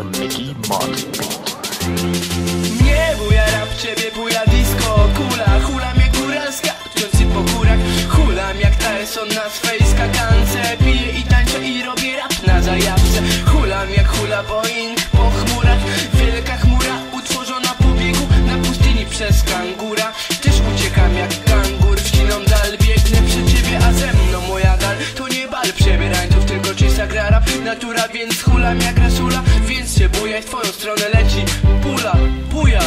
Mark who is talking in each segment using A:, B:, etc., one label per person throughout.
A: a Mickey Monty beat.
B: Nie buja rap, ciebie buja disco. Kula, hulam jak góralska Wciący po górach. Hulam jak Tyson na swej skakance. Piję i tańczę i robię rap na zajawce. Hulam jak hula Boeing po chmurach. Wielka chmura utworzona po biegu Na pustyni przez kangura. Też uciekam jak kangur Wcinam dal, biegnę przy ciebie A ze mną moja dal. To nie bal przebierańców Tylko czysta gra rap Natura, więc hulam jak rasula w twoją stronę leci Pula, buja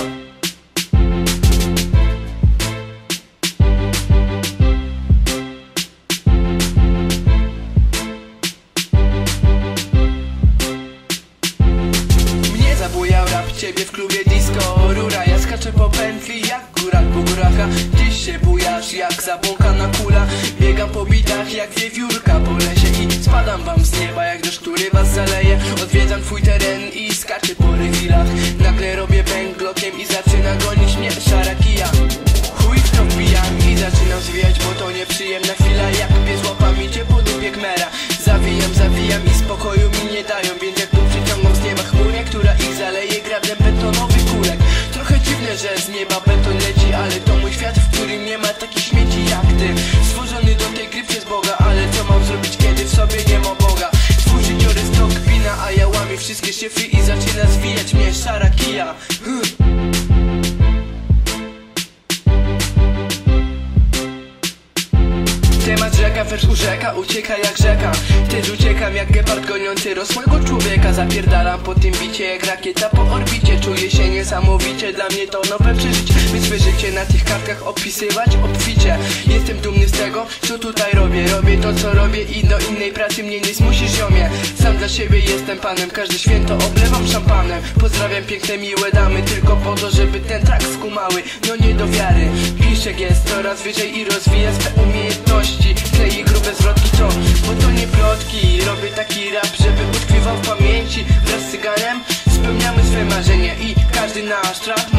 B: Mnie zabujał rap, ciebie w klubie disco. Rura, ja skaczę po pętli jak górak po góracha Ty się bujasz jak zabłąkana kula. Biegam po bitach jak wiewiórka po lesie. I spadam wam z nieba jak deszcz, który was zaleje. Odwiedzam twój teren i Nagle robię węglokiem i zaczyna gonić mnie szara kija. Chuj w to wbijam i zaczynam zwijać, bo to nieprzyjemna chwila. Jak pies łapami cię po dupie kmera Zawijam, zawijam i spokoju mi nie dają Więc jak tu z nieba chmurę, która ich zaleje Grabnem betonowy kulek Trochę dziwne, że z nieba beton leci Ale to mój świat, w którym nie ma takich śmieci jak ty Temat rzeka, wers urzeka, ucieka jak rzeka. Też uciekam jak gepard goniący rosłego człowieka. Zapierdalam po tym bicie jak rakieta po orbicie. Czuję się niesamowicie, dla mnie to nowe przeżycie. By swe życie na tych kartkach opisywać obficie. Jestem dumny z tego, co tutaj robię. Robię to co robię i do innej pracy mnie nie zmusisz ziomie. Sam dla siebie jestem panem, każde święto oblewam szampanem. Pozdrawiam piękne miłe damy tylko po to, żeby ten track skumały. No nie do wiary, piszek jest coraz wyżej i rozwija swe umiejętności wrażenie i każdy nasz strach.